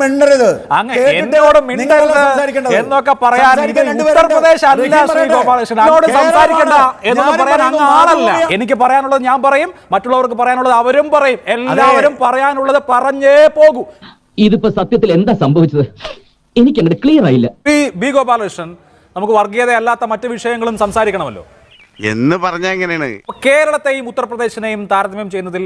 മിണ്ടരുത്. എന്നോട് മിണ്ടരുത് എന്നൊക്കെ പറയാൻ. ഉത്തർപ്രദേശ് അല്ല ശ്രീ ഗോപാലകൃഷ്ണൻ. എന്നോട് സംസാരിക്കണ്ട എന്നൊന്നും പറയാൻ അങ്ങ് ആളല്ല. എനിക്ക് പറയാനുള്ളത് ഞാൻ പറയും. മറ്റുള്ളവർക്ക് പറയാനുള്ളത് അവരും പറയും. എല്ലാവരും പറയാനുള്ളത് പറഞ്ഞേ പോകൂ. ഇതിപ്പോ സത്യത്തിൽ എന്താ സംഭവിച്ചത്? എനിക്ക് ക്ലിയർ ആയില്ല. ബി ഗോപാലകൃഷ്ണൻ നമുക്ക് വർഗീയതയല്ലാത്ത മറ്റു വിഷയങ്ങളും സംസാരിക്കണമല്ലോ. എന്ന് പറഞ്ഞാൽ എങ്ങനെയാണ്? കേരളത്തെയും ഉത്തർപ്രദേശിനെയും താരതമ്യം ചെയ്യുന്നതിൽ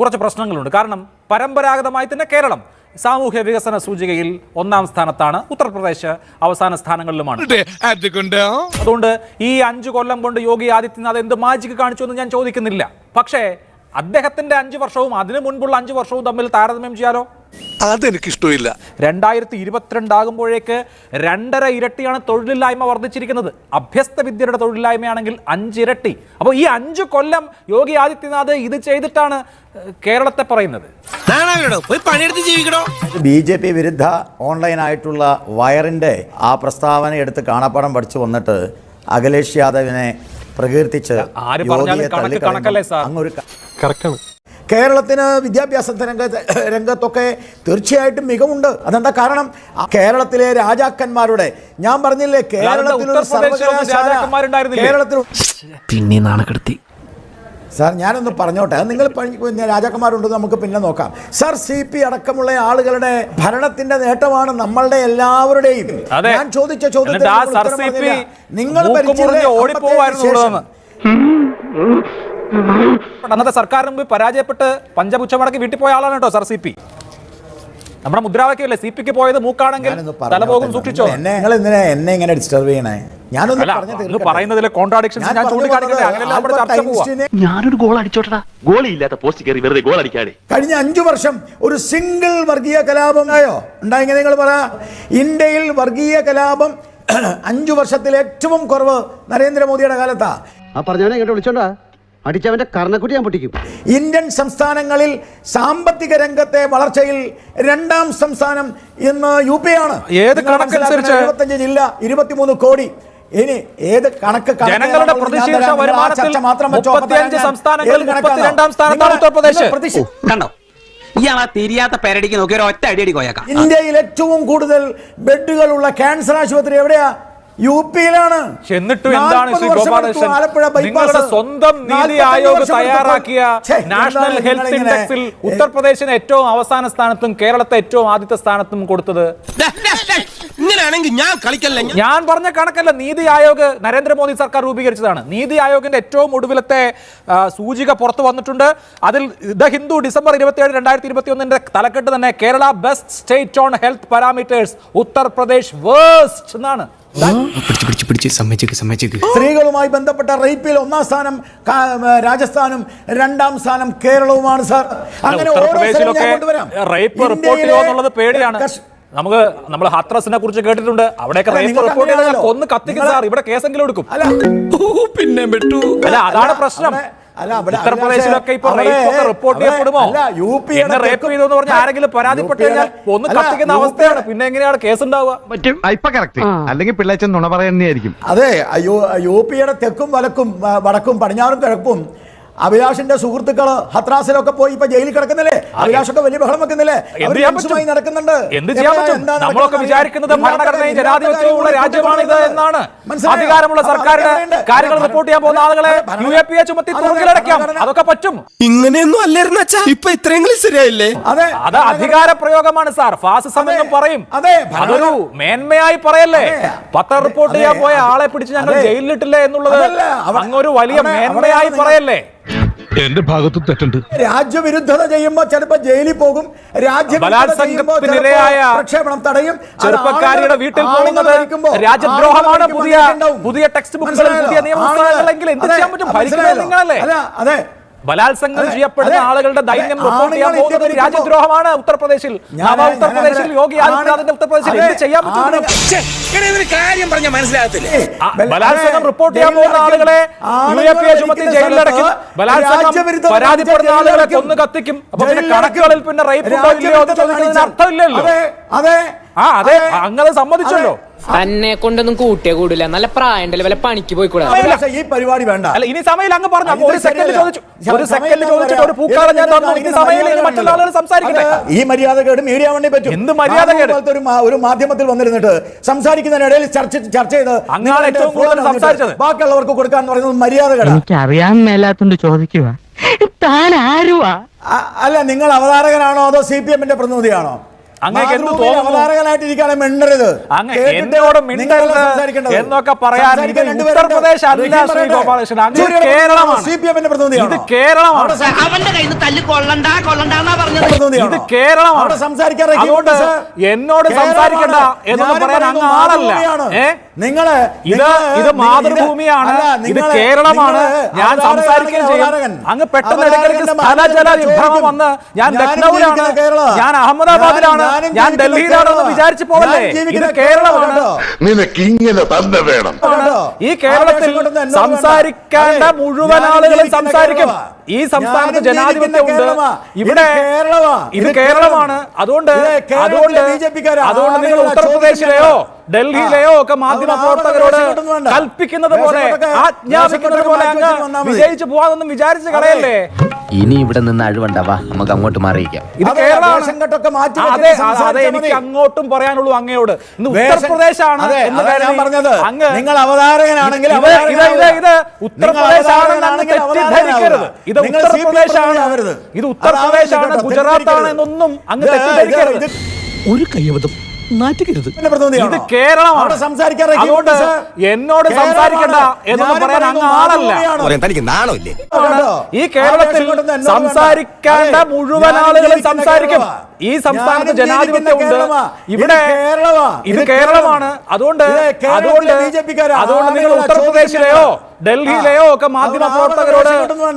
കുറച്ച് പ്രശ്നങ്ങളുണ്ട്. കാരണം പരമ്പരാഗതമായി തന്നെ കേരളം സാമൂഹ്യ വികസന സൂചികയിൽ ഒന്നാം സ്ഥാനത്താണ്. ഉത്തർപ്രദേശ് അവസാന സ്ഥാനങ്ങളിലുമാണ്. അതുകൊണ്ട് ഈ അഞ്ചു കൊല്ലം കൊണ്ട് യോഗി ആദിത്യനാഥ് എന്ത് മാജിക്ക് കാണിച്ചു എന്ന് ഞാൻ ചോദിക്കുന്നില്ല. പക്ഷേ അദ്ദേഹത്തിന്റെ അഞ്ചു വർഷവും അതിനു മുൻപുള്ള അഞ്ചു വർഷവും തമ്മിൽ താരതമ്യം ചെയ്യാലോ? അതെനിക്കിഷ്ടമില്ല. രണ്ടായിരത്തി ഇരുപത്തിരണ്ടാകുമ്പോഴേക്ക് രണ്ടര ഇരട്ടിയാണ് തൊഴിലില്ലായ്മ വർദ്ധിച്ചിരിക്കുന്നത്. അഭ്യസ്ത വിദ്യരുടെ തൊഴിലില്ലായ്മയാണെങ്കിൽ അഞ്ചിരട്ടി അപ്പോൾ ഈ അഞ്ച് കൊല്ലം യോഗി ആദിത്യനാഥ് ഇത് ചെയ്തിട്ടാണ് കേരളത്തെ പറയുന്നത്. പോയി പണിയെടുത്ത് ജീവിക്കണോ ബി ജെ പി വിരുദ്ധ ഓൺലൈനായിട്ടുള്ള വയറിന്റെ ആ പ്രസ്താവന എടുത്ത് കാണാപ്പാടം പഠിച്ചു വന്നിട്ട് അഖിലേഷ് യാദവിനെ പ്രകീർത്തിച്ച് ആര് പറഞ്ഞാലും കണക്ക് കണക്കല്ലേ സാർ? അങ്ങൊരു കറക്റ്റാണ് കേരളത്തിന് വിദ്യാഭ്യാസ രംഗ രംഗത്തൊക്കെ തീർച്ചയായിട്ടും മികവുണ്ട്. അതെന്താ കാരണം? കേരളത്തിലെ രാജാക്കന്മാരുടെ ഞാൻ പറഞ്ഞില്ലേ കേരളത്തിൽ സർവകലാശാല പിന്നെ നാണക്കെടുത്തി. സാർ ഞാനൊന്ന് പറഞ്ഞോട്ടെ അത് നിങ്ങൾ പിന്നെ രാജാക്കന്മാരുണ്ട് നമുക്ക് പിന്നെ നോക്കാം. സാർ സി പി അടക്കമുള്ള ആളുകളുടെ ഭരണത്തിന്റെ നേട്ടമാണ് നമ്മളുടെ എല്ലാവരുടെയും. ഞാൻ ചോദിച്ച ചോദ്യത്തിന് നിങ്ങൾ സർ ഉത്തരം സി പി പറഞ്ഞില്ല. നിങ്ങൾ മൂക്ക് ഭരിച്ചില്ലേ മുറിഞ്ഞ് ഓടിപ്പോവായിരുന്നു അമ്പത്തേഴിന് ഇവിടുന്ന്. അന്നത്തെ സർക്കാരിന് മുമ്പ് പരാജയപ്പെട്ട് പഞ്ചപുച്ഛമടക്കി വീട്ടിൽ പോയ ആളാണ് കേട്ടോ സർ സി പി. നമ്മുടെ മുദ്രാവാക്യമല്ലേ? സി പിക്ക് പോയത് മൂക്കാണെങ്കിൽ തലപോകും സൂക്ഷിച്ചോ? എന്നെ നിങ്ങൾ എന്തിനാ എന്നെ ഇങ്ങനെ ഡിസ്റ്റർബ് ചെയ്യണേ? ഞാനൊന്ന് പറയുന്നതിലെ കോൺട്രാഡിക്ഷൻസ് ഞാൻ ചൂണ്ടിക്കാണിക്കട്ടെ. അങ്ങനെയല്ല നമ്മുടെ ചർച്ച പോവാ ഞാനൊരു ഗോൾ അടിച്ചോട്ടാ ഗോളി ഇല്ലാത്ത പോസ്റ്റ് കയറി വെറുതെ ഗോൾ അടിക്കാതെ. കഴിഞ്ഞ അഞ്ചു വർഷം ഒരു സിംഗിൾ വർഗീയ കലാപം ഉണ്ടായോ ഉണ്ടായെങ്കിൽ നിങ്ങൾ പറ? ഇന്ത്യയിൽ വർഗീയ കലാപം അഞ്ചു വർഷത്തിൽ ഏറ്റവും കുറവ് നരേന്ദ്രമോദിയുടെ കാലത്താ. ആ പറഞ്ഞവനെ ഇങ്ങോട്ട് വിളിച്ചോണ്ടാ. അടിച്ചവന്റെ കർണക്കുട്ടി ഞാൻ പൊട്ടിക്കും. ഇന്ത്യൻ സംസ്ഥാനങ്ങളിൽ സാമ്പത്തിക രംഗത്തെ വളർച്ചയിൽ രണ്ടാം സംസ്ഥാനം ഇന്ന് യു പി ആണ്. ഏത് കണക്കനുസരിച്ച്? എഴുപത്തഞ്ച് ജില്ല ഇരുപത്തിമൂന്ന് കോടി. ഇനി ഏത് കണക്ക് ജനങ്ങളുടെ പ്രതിശീർഷ വരുമാനത്തിൽ മുപ്പത്തിയഞ്ച് സംസ്ഥാനങ്ങളിൽ മുപ്പത്തിരണ്ടാം സ്ഥാനത്താണ് ഉത്തർപ്രദേശ്. കണ്ടോ? ഇയാളാ തിരിയാത്ത പെരടിക്ക് നോക്കി ഒരു ഒറ്റ ഇന്ത്യയിൽ ഏറ്റവും കൂടുതൽ ബെഡുകളുള്ള ക്യാൻസർ ആശുപത്രി എവിടെയാ? യു പിയിലാണ്. എന്നിട്ടും എന്താണ് ശ്രീ ഗോപാലകൃഷ്ണൻ? നിങ്ങളുടെ സ്വന്തം നീതി ആയോഗ് തയ്യാറാക്കിയ നാഷണൽ ഹെൽത്ത് ഇൻഡെക്സിൽ ഉത്തർപ്രദേശിന് ഏറ്റവും അവസാന സ്ഥാനത്തും കേരളത്തെ ഏറ്റവും ആദ്യത്തെ സ്ഥാനത്തും കൊടുത്തത്? ഇങ്ങനെയാണെങ്കിൽ ഞാൻ കളിക്കല്ല? ഞാൻ പറഞ്ഞ കണക്കല്ല നീതി ആയോഗ് നരേന്ദ്രമോദി സർക്കാർ രൂപീകരിച്ചതാണ്. നീതി ആയോഗിന്റെ ഏറ്റവും ഒടുവിലത്തെ സൂചിക പുറത്തു വന്നിട്ടുണ്ട്. അതിൽ ദ ഹിന്ദു ഡിസംബർ ഇരുപത്തിയേഴ് രണ്ടായിരത്തി ഇരുപത്തി ഒന്നിന്റെ തലക്കെട്ട് തന്നെ Kerala best state on health parameters Uttar Pradesh waste എന്നാണ്. പിടിച്ച് പിടിച്ച് പിടിച്ച്. സമ്മതിച്ചേക്ക് സമ്മതിച്ചേക്ക്. സ്ത്രീകളുമായി ബന്ധപ്പെട്ട റേപ്പിൽ ഒന്നാം സ്ഥാനം രാജസ്ഥാനും രണ്ടാം സ്ഥാനം കേരളവുമാണ് സാർ. അങ്ങനെ ഓരോ റേപ്പ് റിപ്പോർട്ട് എന്നുള്ളത് പേടിയാണ്. നമുക്ക് നമ്മൾ ഹത്രസിനെ കുറിച്ച് കേട്ടിട്ടുണ്ട്. അവിടെയൊക്കെ റേപ്പ് റിപ്പോർട്ട് ചെയ്താൽ. കൊന്ന് കത്തിക്കും സാർ. ഇവിടെ കേസെങ്കിലും എടുക്കും. അല്ല. പിന്നെ പെട്ടു അല്ല അതാണ് പ്രശ്നം. അല്ല, അവിടെ ഉത്തർപ്രദേശിലൊക്കെ ഇപ്പൊ റേപ്പൊക്കെ റിപ്പോർട്ട് ചെയ്യപ്പെടുമോ? എന്നെ റേപ്പ് ചെയ്തു എന്ന് പറഞ്ഞ ആരെങ്കിലും പരാതിപ്പെട്ട് കഴിഞ്ഞാൽ ഒന്ന് കത്തിക്കുന്ന അവസ്ഥയാണ്. പിന്നെ എങ്ങനെയാണ് കേസ് ഉണ്ടാവുക? അല്ലെങ്കിൽ പിള്ളേച്ചൻ നുണ പറയുന്നതായിരിക്കും. അതെ യു യു പിയുടെ തെക്കും വലക്കും വടക്കും പടിഞ്ഞാറും കിഴക്കും അഭിലാഷിന്റെ സുഹൃത്തുക്കൾ ഹത്രാസിലൊക്കെ പോയി ഇപ്പൊ ജയിലിൽ കിടക്കുന്നില്ലേ? അഭിലാഷൊക്കെ വലിയ ബഹളം വെക്കുന്നില്ലേ? നടക്കുന്നുണ്ട്. എന്ത് ചെയ്യാൻ പറ്റും? നമ്മളൊക്കെ നടക്കുന്നത് വിചാരിക്കുന്നത് ഇല്ലാത്ത ഭരണഘടനയും ജനാധിപത്യവുമുള്ള രാജ്യമാണിത് എന്നാണ് അധികാരമുള്ള സർക്കാരിന് കാര്യങ്ങൾ റിപ്പോർട്ട് ചെയ്യാൻ പോകുന്ന ആളുകളെ ഭരണ- യു എ പി എ ചുമത്തി അതെ, തുറങ്കിലടയ്ക്കാം അതൊക്കെ പറ്റും. ഇങ്ങനെയൊന്നും അല്ലായിരുന്നു ഇപ്പൊ ഇത്രയെങ്കിലും ശരിയായില്ലേ? അതെ അത് അധികാര പ്രയോഗമാണ് സാർ. ഫാസിസം എന്നും പറയും. അതെ, അതൊരു മേന്മയായി പറയല്ലേ? പത്ര റിപ്പോർട്ട് ചെയ്യാൻ പോയ ആളെ പിടിച്ച് ഞങ്ങൾ ജയിലിലിട്ടില്ല എന്നുള്ളത് അങ്ങൊരു വലിയ മേന്മയായി പറയല്ലേ? എന്റെ ഭാഗത്തും തെറ്റുണ്ട്. രാജ്യവിരുദ്ധത ചെയ്യുമ്പോ ചിലപ്പോ ജയിലിൽ പോകും. രാജ്യവിരുദ്ധത ബലാത്സംഗത്തിന് ചെയ്യുമ്പോ ചിലപ്പോ ഇരയായ പ്രക്ഷേപണം തടയും. ചെറുപ്പക്കാരിയുടെ വീട്ടിൽ പോകുന്നത് രാജ്യദ്രോഹമാണ്. പുതിയ പുതിയ ടെക്സ്റ്റ് ബുക്കുകൾ? പുതിയ നിയമങ്ങൾ എന്ത് ചെയ്യാൻ പറ്റും? അതെ, ഭരിക്കുന്നത് നിങ്ങളല്ലേ? അതെ. ബലാത്സംഗം ചെയ്യപ്പെടുന്ന ആളുകളുടെ ദൈന്യം റിപ്പോർട്ട് ചെയ്യാൻ പോകുന്നത് രാജ്യദ്രോഹമാണ് ഉത്തർപ്രദേശിൽ. ഉത്തർപ്രദേശിൽ യോഗി ആദിത്യനാഥിന്റെ ഉത്തർപ്രദേശിൽ എന്ത് ചെയ്യാൻ കാര്യം പറഞ്ഞ മനസ്സിലാകത്തില്ലേ? ബലാത്സംഗം റിപ്പോർട്ട് ചെയ്യാൻ പോകുന്ന ആളുകളെ യു എ പി എ ചുമത്തി ജയിലിലടയ്ക്കും ബലാത്സംഗം പരാതിപ്പെടുന്ന ആളുകളെ കൊന്നു കത്തിക്കും. അപ്പൊ പിന്നെ കണക്കുകളിൽ പിന്നെ റേപ്പ് ഉണ്ടോ ഇല്ലയോ എന്ന് ചോദിക്കുന്നതിന് അർത്ഥമില്ലല്ലോ. അതെ അതെ. ആ അതെ അങ്ങനെ സമ്മതിച്ചല്ലോ. തന്നെ കൊണ്ടൊന്നും കൂട്ടിയേ കൂടില്ല. നല്ല പ്രായണ്ടല്ലേ വല്ല പണിക്ക് പോയിക്കൂടാ? ഈ പരിപാടി വേണ്ട. അല്ല ഇനി സമയം അങ്ങ് പറഞ്ഞു. ഒരു സെക്കൻഡ്. ചോദിച്ചു. ഒരു സെക്കൻഡ് ചോദിച്ചിട്ട് ഒരു. പൂക്കാലം ഞാൻ തന്നു. ഇനി സമയം മറ്റുള്ള ആളുകൾ സംസാരിക്കട്ടെ. ഈ മര്യാദകേട് മീഡിയ വണ്ടി പറ്റും. എന്ത് മര്യാദകേട്? മാധ്യമ ഒരു മാധ്യമത്തിൽ വന്നിരുന്നിട്ട് സംസാരിക്കുന്നതിനിടയിൽ ചർച്ച ചർച്ച ചെയ്ത് അങ്ങാണ് നിങ്ങൾ ഏറ്റവും കൂടുതൽ സംസാരിച്ചത്. ബാക്കിയുള്ളവർക്ക് കൊടുക്കാൻ പറയുന്നത് മര്യാദകേടാ എനിക്ക് അറിയാൻ മേലാത്തോണ്ട് ചോദിക്കുക താൻ ആരുവാ? അല്ല നിങ്ങൾ അവതാരകനാണോ അതോ സി പി എമ്മിന്റെ പ്രതിനിധിയാണോ? അവതാരകനായിട്ടിരിക്കുകയാണ് മിണ്ടരുത് എന്നോട് മിണ്ടരുത്. എന്നൊക്കെ പറയാൻ. ഉത്തർപ്രദേശ് അല്ല ശ്രീ. ഗോപാലകൃഷ്ണൻ അങ്ങ് കേരളമാണ് സി പി എമ്മിന്റെ പ്രതിനിധിയാണോ? ഇത് കേരളമാണ് അവന്റെ കയ്യിൽ നിന്ന് തല്ല് കൊള്ളണ്ട കൊള്ളണ്ടെന്നാ പറഞ്ഞത് ഇത് കേരളമാണ് അവിടെ സംസാരിക്കാൻ. എന്നോട്. സംസാരിക്കണ്ട എന്നൊക്കെ പറയാൻ അങ്ങ് ആളല്ല മാതൃഭൂമിയാണ്. ഏ നിങ്ങൾ ഇത് ഇത് മാതൃഭൂമിയാണ്. ഇത് കേരളമാണ്. ഞാൻ സംസാരിക്കുകയും ചെയ്യും. അങ്ങ് പെട്ടെന്ന് വിഭ്രമം വന്ന് ഞാൻ ലക്നൌവിലാണ്. കേരള. ഞാൻ അഹമ്മദാബാദിലാണ്. ഞാൻ ഡൽഹിയിലാണെന്ന്. വിചാരിച്ചു പോകല്ലേ ഇത് കേരളമാണ്. കേരള. നിനക്ക് ഇങ്ങനെ തന്നെ വേണം. ഈ കേരളത്തിൽ. സംസാരിക്കേണ്ട മുഴുവൻ ആളുകളും സംസാരിക്കും. ഈ സംസ്ഥാനത്ത് ജനാധിപത്യമുണ്ട്. ഇവിടെ ഇത് കേരളമാണ്. കേരളം. അതുകൊണ്ട് അതുകൊണ്ട് അതുകൊണ്ട് നിങ്ങൾ ഉത്തർപ്രദേശിലെയോ ഡൽഹിയിലെയോ ഒക്കെ മാധ്യമ പ്രവർത്തകരോട് കൽപ്പിക്കുന്നത് പോലെ ആജ്ഞാപിക്കുന്നത് പോലെ അങ്ങ്. വിജയിച്ചു പോവാന്നൊന്നും വിചാരിച്ച് കളയല്ലേ? ഇനി ഇവിടെ നിന്ന് അഴിവണ്ടാവാ. നമുക്ക് അങ്ങോട്ട് മാറിയിക്കാം ഇത് മാറ്റി അതെ അതെ എനിക്ക് അങ്ങോട്ടും പറയാനുള്ളൂ അങ്ങയോട്. ഇന്ന് ഉത്തർപ്രദേശാണ് ഞാൻ പറഞ്ഞത്. അങ്ങ് നിങ്ങൾ അവതാരകനാണെങ്കിൽ ഇത് ഇത് ഉത്തർപ്രദേശാണ്. ഇത് ഉത്തർപ്രദേശാണ്. കേട്ടോ, ഗുജറാത്താണ് എന്നൊന്നും അങ്ങ് തെറ്റിദ്ധരിക്കരുത്. ഒരു കയ്യബദ്ധം ഇത് കേരളമാണ്. അതുകൊണ്ട് എന്നോട്. സംസാരിക്കണ്ട എന്നൊന്നും പറയാൻ അങ്ങ് ആളല്ല. ഈ കേരളത്തിൽ. സംസാരിക്കേണ്ട മുഴുവൻ ആളുകളും സംസാരിക്കും. ഈ സംസ്ഥാനത്ത് ജനാധിപത്യം ഉണ്ട് ഇവിടെ ഇത് കേരളമാണ്. അതുകൊണ്ട് അതുകൊണ്ട് അതുകൊണ്ട് ബിജെപിക്കാരാ. അതുകൊണ്ട് നിങ്ങൾ ഉത്തർപ്രദേശിലെയോ. ഡൽഹിയിലെയോ ഒക്കെ മാധ്യമ പ്രവർത്തകരോട്.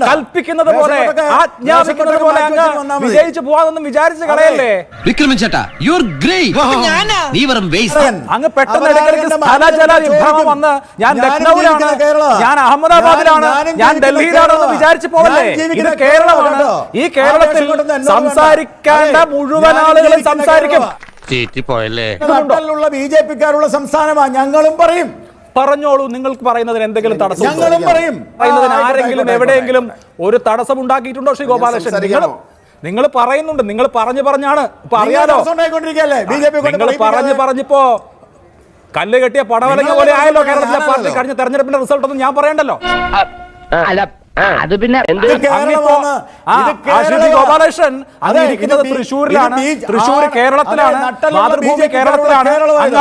കൽപ്പിക്കുന്നത് പോലെ ആജ്ഞാപിക്കുന്നത് പോലെ അങ്ങ്. വിജയിച്ചു പോവാതൊന്നും വിചാരിച്ച് കളയല്ലേ? വിക്രമൻ ചേട്ടാ യു ആർ ഗ്രേറ്റ് നീ വെറും വേസ്റ്റ് അങ്ങ് പെട്ടെന്ന് ഇടയ്ക്കിടയ്ക്ക് വിഭ്രമം ചോദിക്കും. വന്ന് ഞാൻ ലക്നൌവിലാണ്. കേരള. ഞാൻ അഹമ്മദാബാദിലാണ്. ഞാൻ ഡൽഹിയിലാണെന്ന് വിചാരിച്ചു പോവല്ലേ? ഇത് കേരളമാണ്. ഈ കേരളത്തിൽ. സംസാരിക്കേണ്ട മുഴുവൻ ആളുകളും സംസാരിക്കും. ബി ജെ പിക്കാരുള്ള സംസ്ഥാനമാണ് ഞങ്ങളും പറയും. പറഞ്ഞോളൂ നിങ്ങൾക്ക് പറയുന്നതിന് എന്തെങ്കിലും തടസ്സം ഞങ്ങളും പറയും. പറയുന്നതിന് ആരെങ്കിലും എവിടെയെങ്കിലും ഒരു തടസ്സം ഉണ്ടാക്കിയിട്ടുണ്ടോ ശ്രീ ഗോപാലകൃഷ്ണൻ? നിങ്ങൾ നിങ്ങൾ പറയുന്നുണ്ട് നിങ്ങൾ പറഞ്ഞു പറഞ്ഞാണ്. ഇപ്പൊ അറിയാലോ? നിങ്ങൾ പറഞ്ഞു പറഞ്ഞിപ്പോ കല്ല് കെട്ടിയ പടവലങ്ങ പോലെ ആയല്ലോ കേരളത്തിലെ പാർട്ടി. കഴിഞ്ഞ തെരഞ്ഞെടുപ്പിന്റെ റിസൾട്ട് ഒന്നും ഞാൻ പറയണ്ടല്ലോ. അല്ല അത് പിന്നെ ഗോപാലകൃഷ്ണൻ അങ്ങ് ഇരിക്കുന്നത് തൃശ്ശൂരിലാണ്. തൃശ്ശൂർ കേരളത്തിലാണ്. മാതൃഭൂമി കേരളത്തിലാണ്.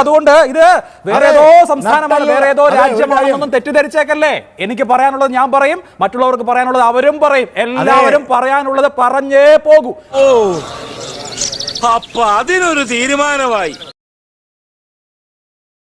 അതുകൊണ്ട് ഇത് വേറെ ഏതോ സംസ്ഥാനമാണ് വേറെ ഏതോ രാജ്യമാണെന്നൊന്നും തെറ്റിദ്ധരിച്ചേക്കല്ലേ? എനിക്ക് പറയാനുള്ളത് ഞാൻ പറയും മറ്റുള്ളവർക്ക് പറയാനുള്ളത് അവരും പറയും. എല്ലാവരും പറയാനുള്ളത് പറഞ്ഞേ പോകൂ. അപ്പൊ അതിനൊരു തീരുമാനമായി.